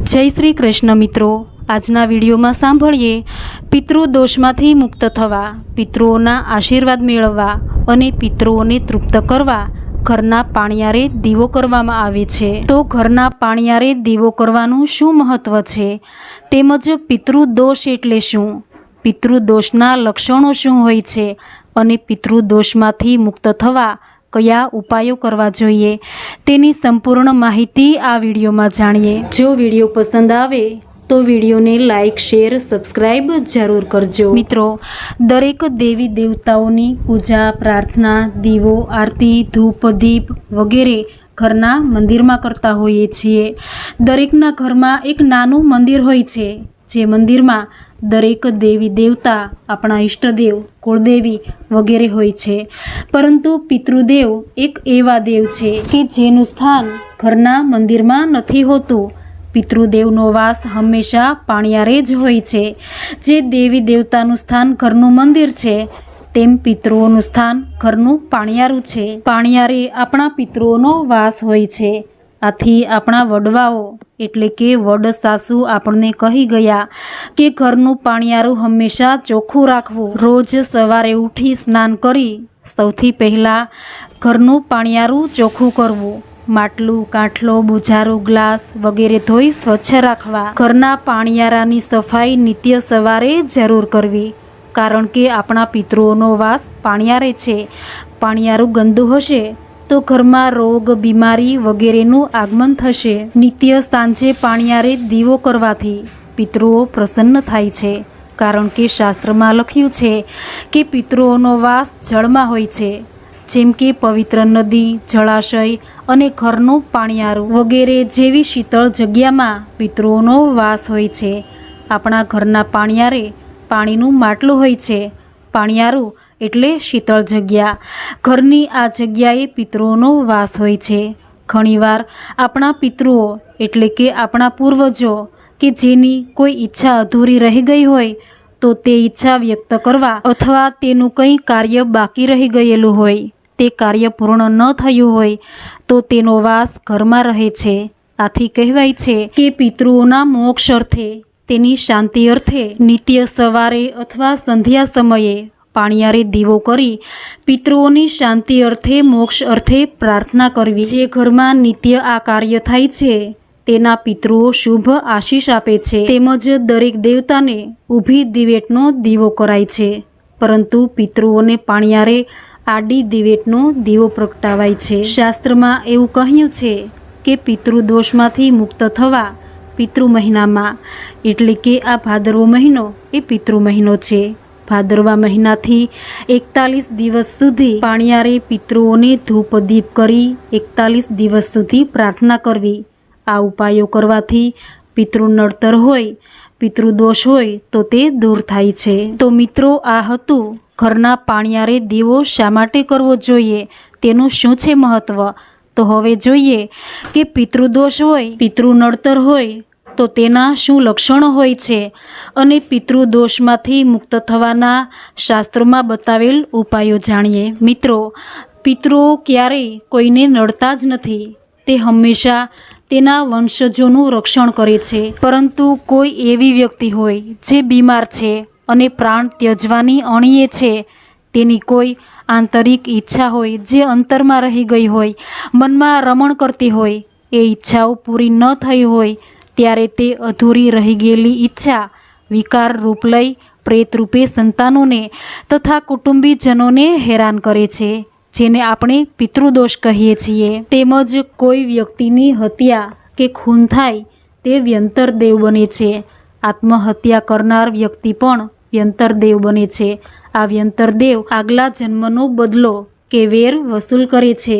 જય શ્રી કૃષ્ણ મિત્રો. આજના વિડીયોમાં સાંભળીએ પિતૃદોષમાંથી મુક્ત થવા, પિતૃઓના આશીર્વાદ મેળવવા અને પિતૃઓને તૃપ્ત કરવા ઘરના પાણિયારે દીવો કરવામાં આવે છે. તો ઘરના પાણિયારે દીવો કરવાનું શું મહત્વ છે? તેમજ પિતૃદોષ એટલે શું? પિતૃદોષના લક્ષણો શું હોય છે? અને પિતૃદોષમાંથી મુક્ત થવા કયા ઉપાયો કરવા જોઈએ તેની સંપૂર્ણ માહિતી આ વિડીયોમાં જાણીએ. જો વીડિયો પસંદ આવે તો વિડીયોને લાઇક શેર સબસ્ક્રાઈબ જરૂર કરજો. મિત્રો, દરેક દેવી દેવતાઓની પૂજા, પ્રાર્થના, દીવો, આરતી, ધૂપ, દીપ વગેરે ઘરના મંદિરમાં કરતા હોઈએ છીએ. દરેકના ઘરમાં એક નાનું મંદિર હોય છે. જે મંદિરમાં દરેક દેવી દેવતા, આપણા ઈષ્ટદેવ, કુળદેવી વગેરે હોય છે. પરંતુ પિતૃદેવ એક એવા દેવ છે કે જેનું સ્થાન ઘરના મંદિરમાં નથી હોતું. પિતૃદેવનો વાસ હંમેશા પાણિયારે જ હોય છે. જે દેવી દેવતાનું સ્થાન ઘરનું મંદિર છે, તેમ પિતૃઓનું સ્થાન ઘરનું પાણિયારું છે. પાણિયારે આપણા પિતૃઓનો વાસ હોય છે. આથી આપણા વડવાઓ, એટલે કે વડ સાસુ આપણને કહી ગયા કે ઘરનું પાણિયારું હંમેશા ચોખ્ખું રાખવું. રોજ સવારે ઉઠી સ્નાન કરી સૌથી પહેલાં ઘરનું પાણિયારું ચોખ્ખું કરવું. માટલું, કાંઠલો, બુજારું, ગ્લાસ વગેરે ધોઈ સ્વચ્છ રાખવા. ઘરના પાણિયારાની સફાઈ નિત્ય સવારે જરૂર કરવી. કારણ કે આપણા પિતૃઓનો વાસ પાણિયારે છે. પાણિયારું ગંદુ હશે તો ઘરમાં રોગ, બીમારી વગેરેનું આગમન થશે. નિત્ય સાંજે પાણિયારે દીવો કરવાથી પિતૃઓ પ્રસન્ન થાય છે. કારણ કે શાસ્ત્રમાં લખ્યું છે કે પિતૃઓનો વાસ જળમાં હોય છે. જેમ કે પવિત્ર નદી, જળાશય અને ઘરનું પાણિયારું વગેરે જેવી શીતળ જગ્યામાં પિતૃઓનો વાસ હોય છે. આપણા ઘરના પાણિયારે પાણીનું માટલું હોય છે. પાણિયારું એટલે શીતળ જગ્યા. ઘરની આ જગ્યાએ પિતૃઓનો વાસ હોય છે. ઘણીવાર આપણા પિતૃઓ, એટલે કે આપણા પૂર્વજો, કે જેની કોઈ ઈચ્છા અધૂરી રહી ગઈ હોય, તો તે ઈચ્છા વ્યક્ત કરવા અથવા તેનું કંઈ કાર્ય બાકી રહી ગયેલું હોય, તે કાર્ય પૂર્ણ ન થયું હોય, તો તેનો વાસ ઘરમાં રહે છે. આથી કહેવાય છે કે પિતૃઓના મોક્ષ અર્થે, તેની શાંતિ અર્થે, નિત્ય સવારે અથવા સંધ્યા સમયે પાણિયારે દીવો કરી પિતૃઓની શાંતિ અર્થે, મોક્ષ અર્થે પ્રાર્થના કરવી. જે ઘરમાં નિત્ય આ કાર્ય થાય છે, તેના પિતૃઓ શુભ આશીષ આપે છે. તેમજ દરેક દેવતાને ઊભી દિવેટનો દીવો કરાય છે. પરંતુ પિતૃઓને પાણિયારે આડી દિવેટનો દીવો પ્રગટાવાય છે. શાસ્ત્રમાં એવું કહ્યું છે કે પિતૃદોષમાંથી મુક્ત થવા પિતૃ મહિનામાં, એટલે કે આ ભાદરવો મહિનો એ પિતૃ મહિનો છે. ભાદરવા મહિનાથી એકતાલીસ દિવસ સુધી પાણિયારે પિતૃઓને ધૂપ દીપ કરી એકતાલીસ દિવસ સુધી પ્રાર્થના કરવી. આ ઉપાયો કરવાથી પિતૃ નડતર હોય પિતૃદોષ હોય તો તે દૂર થાય છે. તો મિત્રો, આ હતું ઘરના પાણિયારે દીવો શા માટે કરવો જોઈએ? તેનું શું છે મહત્વ? તો હવે જોઈએ કે પિતૃદોષ હોય, પિતૃ નડતર હોય તો તેના શું લક્ષણો હોય છે અને પિતૃદોષમાંથી મુક્ત થવાના શાસ્ત્રોમાં બતાવેલ ઉપાયો જાણીએ. મિત્રો, પિતૃઓ ક્યારેય કોઈને નડતા જ નથી. તે હંમેશા તેના વંશજોનું રક્ષણ કરે છે. પરંતુ કોઈ એવી વ્યક્તિ હોય જે બીમાર છે અને પ્રાણ ત્યજવાની અણીએ છે, તેની કોઈ આંતરિક ઈચ્છા હોય જે અંતરમાં રહી ગઈ હોય, મનમાં રમણ કરતી હોય, એ ઈચ્છાઓ પૂરી ન થઈ હોય ત્યારે તે અધૂરી રહી ગયેલી ઈચ્છા, વિકાર રૂપ લઈ પ્રેત રૂપે સંતાનોને તથા કુટુંબીજનોને હેરાન કરે છે, જેને આપણે પિતૃદોષ કહીએ છીએ. તેમજ કોઈ વ્યક્તિની હત્યા કે ખૂન થાય તે વ્યંતર દેવ બને છે. આત્મહત્યા કરનાર વ્યક્તિ પણ વ્યંતર દેવ બને છે. આ વ્યંતર દેવ આગલા જન્મનો બદલો કે વેર વસૂલ કરે છે.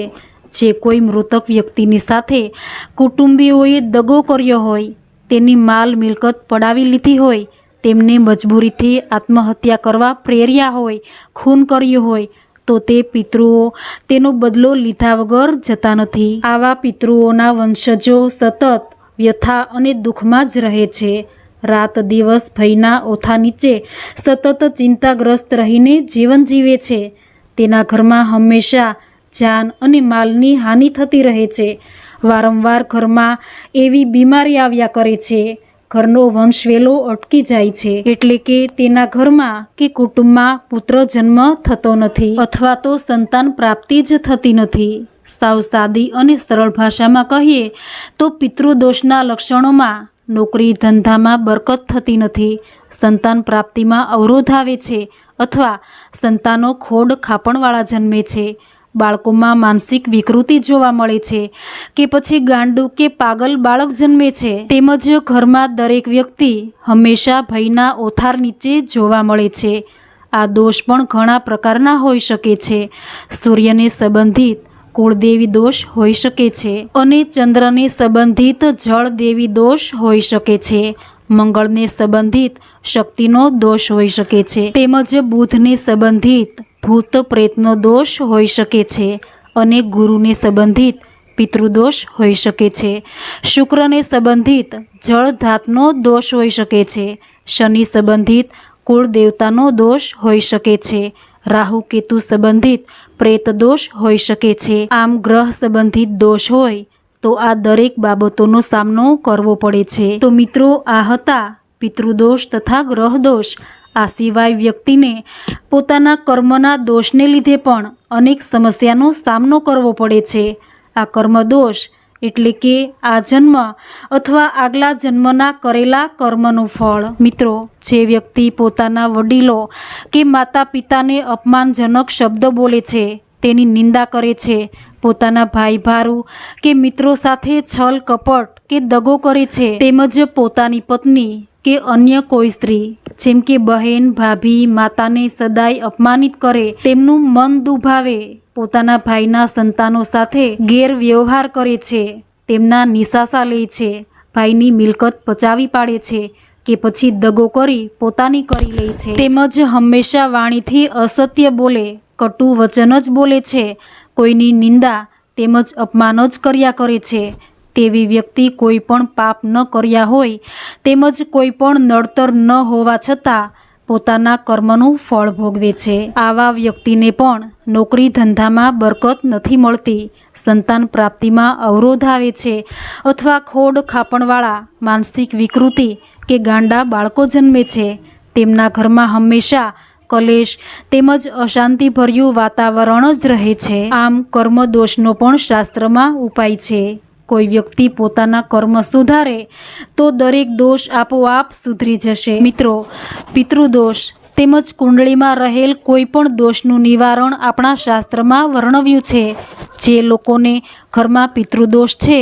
જે કોઈ મૃતક વ્યક્તિની સાથે કુટુંબીઓએ દગો કર્યો હોય, તેની માલ મિલકત પડાવી લીધી હોય, તેમને મજબૂરીથી આત્મહત્યા કરવા પ્રેર્યા હોય, ખૂન કર્યું હોય, તો તે પિતૃઓ તેનો બદલો લીધા વગર જતા નથી. આવા પિતૃઓના વંશજો સતત વ્યથા અને દુઃખમાં જ રહે છે. રાત દિવસ ભયના ઓથા નીચે સતત ચિંતાગ્રસ્ત રહીને જીવન જીવે છે. તેના ઘરમાં હંમેશા જાન અને માલની હાનિ થતી રહે છે. વારંવાર ઘરમાં એવી બીમારી આવ્યા કરે છે. ઘરનો વંશવેલો અટકી જાય છે. એટલે કે તેના ઘરમાં કે કુટુંબમાં પુત્ર જન્મ થતો નથી અથવા તો સંતાન પ્રાપ્તિ જ થતી નથી. સાવ સાદી અને સરળ ભાષામાં કહીએ તો પિતૃદોષના લક્ષણોમાં નોકરી ધંધામાં બરકત થતી નથી. સંતાન પ્રાપ્તિમાં અવરોધ આવે છે અથવા સંતાનો ખોડ ખાપણવાળા જન્મે છે. બાળકોમાં માનસિક વિકૃતિ જોવા મળે છે કે પછી ગાંડું કે પાગલ બાળક જન્મે છે, તેમજ ઘરમાં દરેક વ્યક્તિ હંમેશા ભયના ઓથાર નીચે જોવા મળે છે. આ દોષ પણ ઘણા પ્રકારના હોઈ શકે છે. સૂર્યને સંબંધિત કુળદેવી દોષ હોઈ શકે છે અને ચંદ્રને સંબંધિત જળદેવી દોષ હોઈ શકે છે. મંગળને સંબંધિત શક્તિનો દોષ હોઈ શકે છે. તેમજ બુધને સંબંધિત ભૂત પ્રેતનો દોષ હોઈ શકે છે અને ગુરુને સંબંધિત પિતૃદોષ હોઈ શકે છે. શુક્રને સંબંધિત જળ ધાતનો દોષ હોઈ શકે છે. શનિ સંબંધિત કુળ દેવતાનો દોષ હોઈ શકે છે. રાહુ કેતુ સંબંધિત પ્રેત દોષ હોઈ શકે છે. આમ ગ્રહ સંબંધિત દોષ હોય તો આ દરેક બાબતોનો સામનો કરવો પડે છે. તો મિત્રો, આ હતા પિતૃદોષ તથા ગ્રહ દોષ આ સિવાય વ્યક્તિને પોતાના કર્મના દોષને લીધે પણ અનેક સમસ્યાનો સામનો કરવો પડે છે. આ કર્મદોષ એટલે કે આ જન્મ અથવા આગલા જન્મના કરેલા કર્મનું ફળ. મિત્રો, જે વ્યક્તિ પોતાના વડીલો કે માતા પિતાને અપમાનજનક શબ્દ બોલે છે, તેની નિંદા કરે છે, પોતાના ભાઈ ભારુ કે મિત્રો સાથે છલ, કપટ કે દગો કરે છે, તેમજ પોતાની પત્ની કે અન્ય કોઈ સ્ત્રી. જેમ કે બહેન, ભાભી, માતાને સદાય અપમાનિત કરે, તેમનું મન દુભાવે. પોતાના ભાઈના સંતાનો સાથે ગેરવ્યવહાર કરે છે. તેમના નિશાસા લે છે. ભાઈની મિલકત પચાવી પાડે છે કે પછી દગો કરી પોતાની કરી લે છે. તેમજ હંમેશા વાણીથી અસત્ય બોલે કટુ વચન જ બોલે છે. કોઈની નિંદા તેમજ અપમાન જ કર્યા કરે છે. તેવી વ્યક્તિ કોઈ પણ પાપ ન કર્યા હોય તેમજ કોઈ પણ નડતર ન હોવા છતાં પોતાના કર્મનું ફળ ભોગવે છે. આવા વ્યક્તિને પણ નોકરી ધંધામાં બરકત નથી મળતી. સંતાન પ્રાપ્તિમાં અવરોધ આવે છે અથવા ખોડ ખાપણવાળા માનસિક વિકૃતિ કે ગાંડા બાળકો જન્મે છે. તેમના ઘરમાં હંમેશા કલેશ તેમજ અશાંતિભર્યું વાતાવરણ જ રહે છે. આમ કર્મ દોષનો પણ શાસ્ત્રમાં ઉપાય છે. કોઈ વ્યક્તિ પોતાના કર્મ સુધારે, તો દરેક દોષ આપોઆપ સુધરી જશે. મિત્રો, પિતૃદોષ તેમજ કુંડળીમાં રહેલ કોઈ પણ દોષનું નિવારણ આપણા શાસ્ત્રમાં વર્ણવ્યું છે. જે લોકોને ઘરમાં પિતૃદોષ છે,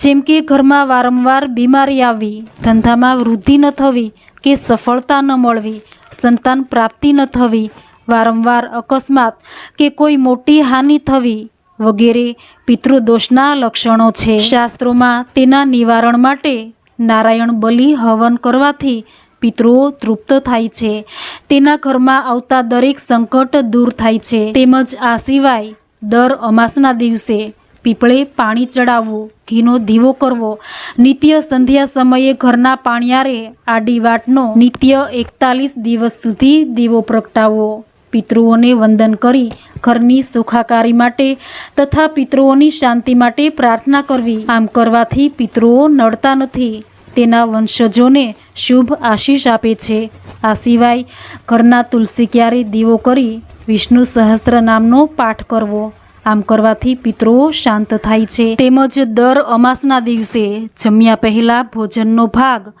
જેમ કે ઘરમાં વારંવાર બીમારી આવવી ધંધામાં વૃદ્ધિ ન થવી કે સફળતા ન મળવી, સંતાન પ્રાપ્તિ ન થવી, વારંવાર અકસ્માત કે કોઈ મોટી હાનિ થવી વગેરે પિતૃદોષના લક્ષણો છે. શાસ્ત્રોમાં તેના નિવારણ માટે નારાયણ બલિ હવન કરવાથી પિતૃઓ તૃપ્ત થાય છે. તેના ઘરમાં આવતા દરેક સંકટ દૂર થાય છે. તેમજ આ સિવાય દર અમાસના દિવસે પીપળે પાણી ચડાવવું, ઘીનો દીવો કરવો, નિત્ય સંધ્યા સમયે ઘરના પાણિયારે આડી વાટનો નિત્ય એકતાલીસ દિવસ સુધી દીવો પ્રગટાવવો. પિતૃઓને વંદન કરી ઘરની સુખાકારી માટે તથા પિતૃઓની શાંતિ માટે પ્રાર્થના કરવી. આમ કરવાથી પિતૃઓ નડતા નથી. તેના વંશજોને શુભ આશીષ આપે છે. આ સિવાય ઘરના તુલસી ક્યારે દીવો કરી વિષ્ણુ સહસ્ત્ર નામનો પાઠ કરવો. આમ કરવાથી પિતૃઓ શાંત થાય છે. તેમજ દર અમાસના દિવસે જમ્યા પહેલાં ભોજનનો ભાગ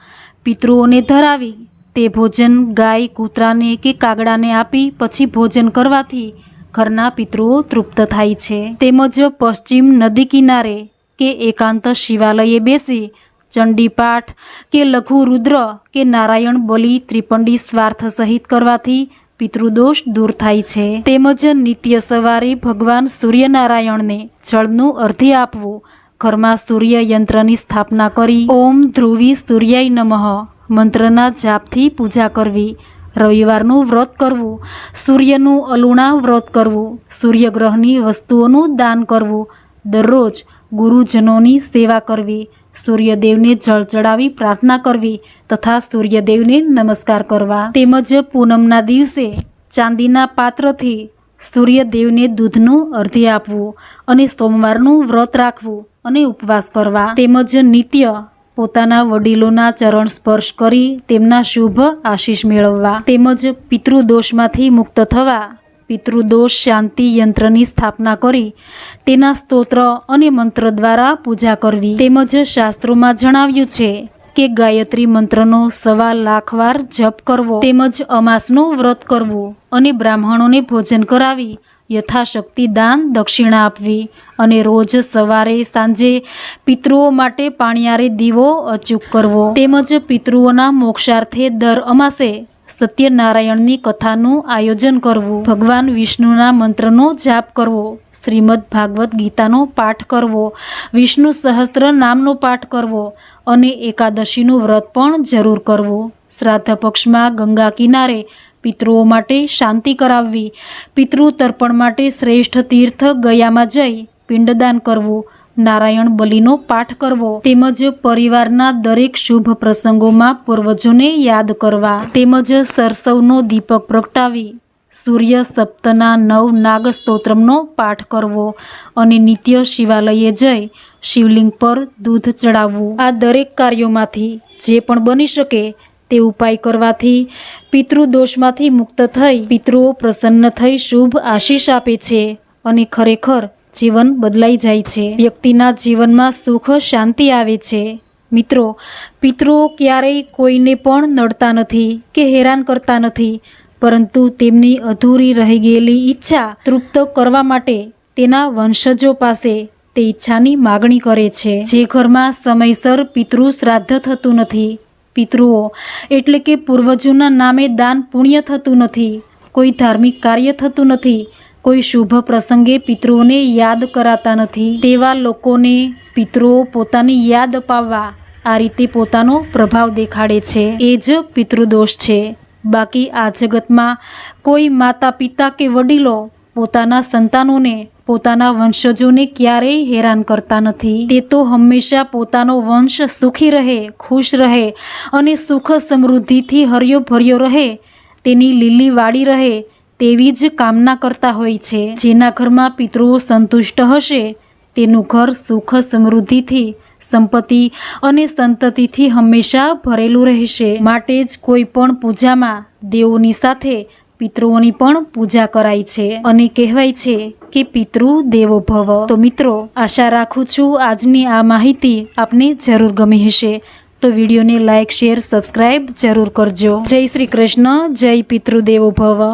પિતૃઓને ધરાવી તે ભોજન ગાય કૂતરાને કે કાગડાને આપી પછી ભોજન કરવાથી ઘરના પિતૃઓ તૃપ્ત થાય છે. તેમજ પશ્ચિમ નદી કિનારે કે એકાંત શિવાલયે બેસી ચંડીપાઠ કે લઘુ રુદ્ર કે નારાયણ બલિ ત્રિપંડી સ્વાર્થ સહિત કરવાથી પિતૃદોષ દૂર થાય છે. તેમજ નિત્ય સવારે ભગવાન સૂર્યનારાયણને જળનું અર્ધ્ય આપવું. ઘરમાં સૂર્ય યંત્રની સ્થાપના કરી. ઓમ ધ્રુવી સૂર્યાય નમઃ. મંત્રના જાપથી પૂજા કરવી, રવિવારનું વ્રત કરવું, સૂર્યનું અલુણા વ્રત કરવું, સૂર્યગ્રહની વસ્તુઓનું દાન કરવું, દરરોજ ગુરુજનોની સેવા કરવી, સૂર્યદેવને જળ ચડાવી પ્રાર્થના કરવી તથા સૂર્યદેવને નમસ્કાર કરવા. તેમજ પૂનમના દિવસે ચાંદીના પાત્રથી સૂર્યદેવને દૂધનું અર્ધ્ય આપવું અને સોમવારનું વ્રત રાખવું અને ઉપવાસ કરવા. તેમજ નિત્ય પોતાના વડીલોના ચરણ સ્પર્શ કરી તેમના શુભ આશીષ મેળવવા તેમજ પિતૃદોષમાંથી મુક્ત થવા પિતૃદોષ શાંતિ યંત્રની સ્થાપના કરી તેના સ્તોત્ર અને મંત્ર દ્વારા પૂજા કરવી. તેમજ શાસ્ત્રોમાં જણાવ્યું છે કે ગાયત્રી મંત્રનો સવા લાખ વાર જપ કરવો તેમજ અમાસનું વ્રત કરવું અને બ્રાહ્મણોને ભોજન કરાવી યથાશક્તિ દાન દક્ષિણા આપવી અને રોજ સવારે સાંજે પિતૃઓ માટે પાણિયારે દીવો અચૂક કરવો. તેમજ પિતૃઓના મોક્ષાર્થે દર અમાસે સત્યનારાયણની કથાનું આયોજન કરવું. ભગવાન વિષ્ણુના મંત્રનો જાપ કરવો. શ્રીમદ ભાગવત ગીતાનો પાઠ કરવો. વિષ્ણુ સહસ્ત્ર નામનો પાઠ કરવો અને એકાદશીનું વ્રત પણ જરૂર કરવું. શ્રાદ્ધ પક્ષમાં ગંગા કિનારે પિતૃઓ માટે શાંતિ કરાવવી, પિતૃ તર્પણ માટે શ્રેષ્ઠ તીર્થ ગયામાં જઈ પિંડદાન કરવું, નારાયણ બલિનો પાઠ કરવો, તેમજ પરિવારના દરેક શુભ પ્રસંગોમાં પૂર્વજોને યાદ કરવા, તેમજ સરસવનો દીપક પ્રગટાવી, સૂર્ય સપ્તના નવ નાગ સ્તોત્રમનો પાઠ કરવો અને નિત્ય શિવાલયે જઈ શિવલિંગ પર દૂધ ચડાવવું. આ દરેક કાર્યોમાંથી જે પણ બની શકે તે ઉપાય કરવાથી પિતૃદોષમાંથી મુક્ત થઈ પિતૃઓ પ્રસન્ન થઈ શુભ આશીષ આપે છે અને ખરેખર જીવન બદલાઈ જાય છે. વ્યક્તિના જીવનમાં સુખ શાંતિ આવે છે. મિત્રો, પિતૃઓ ક્યારેય કોઈને પણ નડતા નથી કે હેરાન કરતા નથી, પરંતુ તેમની અધૂરી રહી ગયેલી ઈચ્છા તૃપ્ત કરવા માટે તેના વંશજો પાસે તે ઈચ્છાની માગણી કરે છે. જે ઘરમાં સમયસર પિતૃ શ્રાદ્ધ થતું નથી પિતૃઓ. એટલે કે પૂર્વજોના નામે દાન પુણ્ય થતું નથી. કોઈ ધાર્મિક કાર્ય થતું નથી. કોઈ શુભ પ્રસંગે પિતૃઓને યાદ કરાતા નથી. તેવા લોકોને પિતૃઓ પોતાની યાદ અપાવવા આ રીતે પોતાનો પ્રભાવ દેખાડે છે. એ જ પિતૃદોષ છે. બાકી આ જગતમાં કોઈ માતા પિતા કે વડીલો પોતાના સંતાનોને, પોતાના વંશજોને ક્યારેય હેરાન કરતા નથી. તે તો હંમેશા પોતાનો વંશ સુખી રહે, ખુશ રહે અને સુખ સમૃદ્ધિથી હર્યો ભર્યો રહે. તેની લીલી વાડી રહે તેવી જ કામના કરતા હોય છે. જેના ઘરમાં પિતૃઓ સંતુષ્ટ હશે, તેનું ઘર સુખ સમૃદ્ધિથી, સંપત્તિ અને સંતતિથી હંમેશા ભરેલું રહેશે. માટે જ કોઈ પણ પૂજામાં દેવોની સાથે પિતૃઓની પણ પૂજા કરાય છે અને કહેવાય છે કે પિતૃ દેવો ભવ. તો મિત્રો, આશા રાખું છું આજની આ માહિતી આપને જરૂર ગમી હશે. તો વિડીયોને લાઇક શેર, સબસ્ક્રાઇબ જરૂર કરજો. જય શ્રી કૃષ્ણ, જય પિતૃદેવો ભવ.